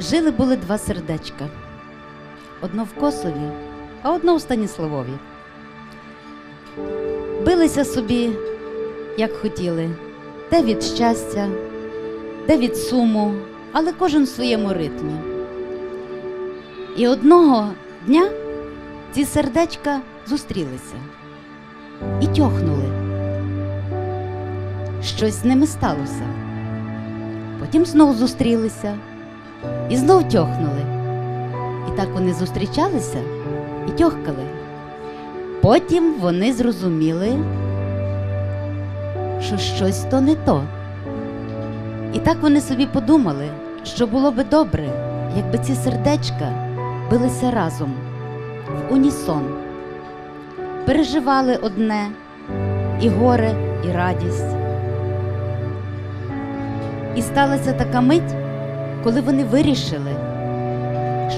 Жили були два сердечка. Одно в Косові, а одно в Станіславові. Билися собі, як хотіли, де від щастя, де від суму, але кожен в своєму ритмі. І одного дня ці сердечка зустрілися і тьохнули. Щось з ними сталося. Потім знову зустрілися і знов тьохнули. І так вони зустрічалися і тьохкали. Потім вони зрозуміли, що щось то не то. І так вони собі подумали, що було би добре, якби ці сердечка билися разом, в унісон, переживали одне і горе, і радість. І сталася така мить, коли вони вирішили,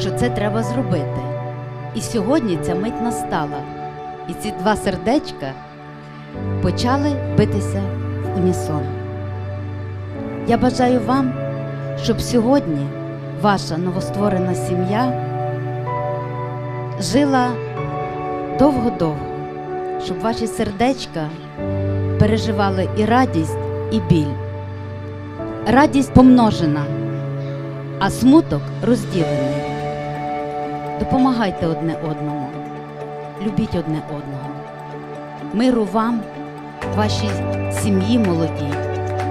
що це треба зробити. І сьогодні ця мить настала. І ці два сердечка почали битися в унісон. Я бажаю вам, щоб сьогодні ваша новостворена сім'я жила довго-довго, щоб ваші сердечка переживали і радість, і біль. Радість помножена, а смуток розділений. Допомагайте одне одному, любіть одне одного. Миру вам, вашій сім'ї молодій,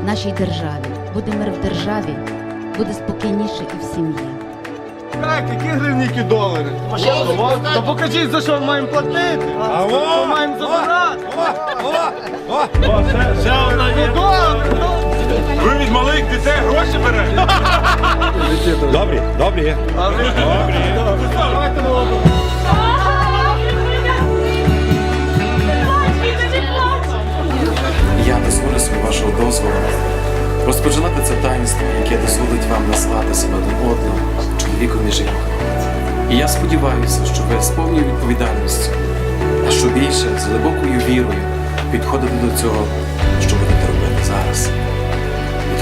нашій державі. Буде мир в державі, буде спокійніше і в сім'ї. Так, які гривні, які долари? То покажіть, за що ми маємо платити. Що маємо забирати. Ще одна є. Ви від малих дітей гроші берете? Добрі, добрі. Я дозволю собі вашого дозволу розпочинати це таїнство, яке дозволить вам назвати себе один одному, чоловіком і жінкою. І я сподіваюся, що ви з повною відповідальністю, а що більше з глибокою вірою підходите до цього, що будете робити зараз.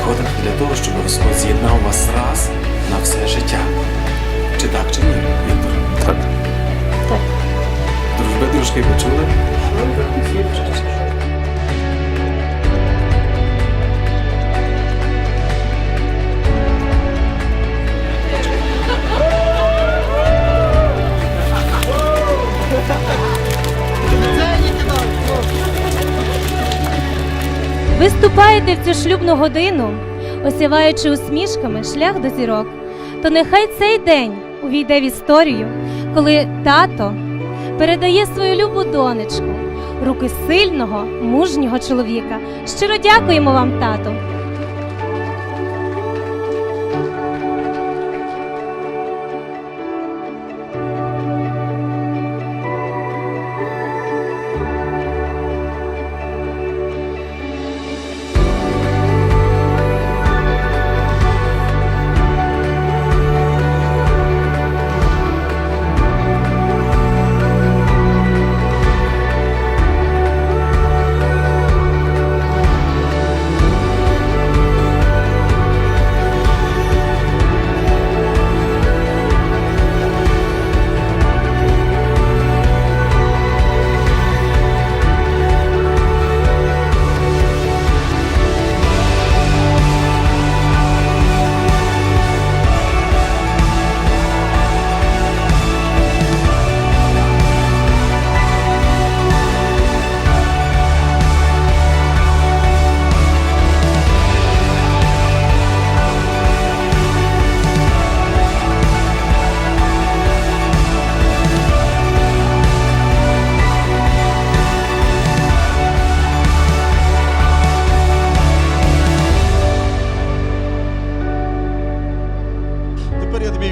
Підходите для того, щоб Господь з'єднав вас раз на все життя. Чи так, чи ні, Віктор? Так. Так. Дружби, дружки, ви чули? Ви ступаєте в цю шлюбну годину, осяваючи усмішками шлях до зірок. То нехай цей день увійде в історію, коли тато передає свою любу донечку руки сильного, мужнього чоловіка. Щиро дякуємо вам, тато.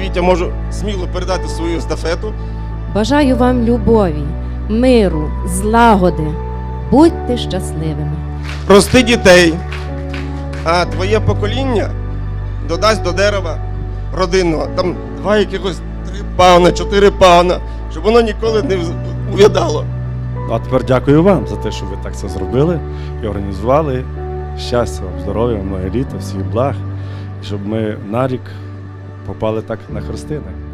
Тепер я можу сміло передати свою естафету. Бажаю вам любові, миру, злагоди. Будьте щасливими. Рости дітей, а твоє покоління додасть до дерева родинного. Там два якихось три пауна, чотири пауна, щоб воно ніколи не увядало. А тепер дякую вам за те, що ви так це зробили і організували. щастя, вам, здоров'я, много літа, всіх благ, щоб ми на рік попали так на хрестини.